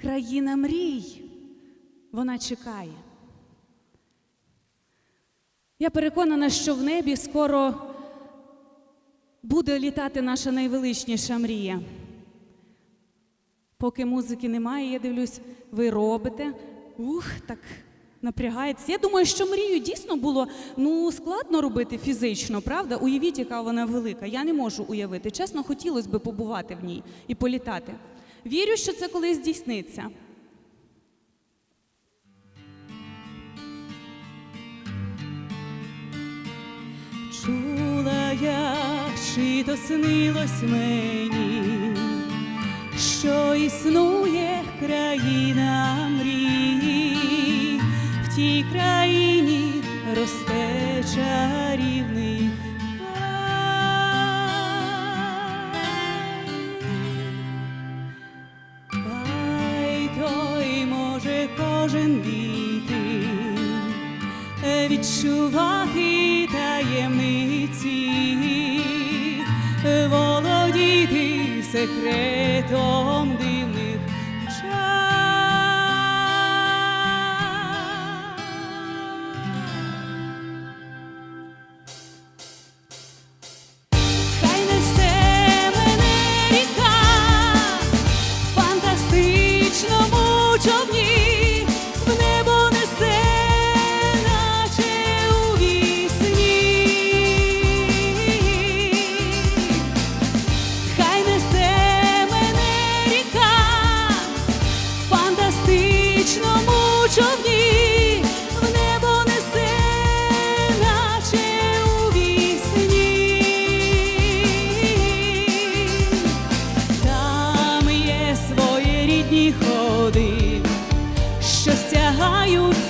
Країна мрій, вона чекає. Я переконана, що в небі скоро буде літати наша найвеличніша мрія. Поки музики немає, я дивлюсь, ви робите. Ух, так напрягається. Я думаю, що мрію дійсно було ну, складно робити фізично, правда? Уявіть, яка вона велика. Я не можу уявити. Чесно, хотілося б побувати в ній і політати. Вірю, що це колись здійсниться. Чула я, чи то снилось мені, що існує країна мрій, в тій країні росте чарівний кожен війти, відчувати таємниці, володіти секретом дивних. Хай мене ріка фантастичному своєрідні що сягають.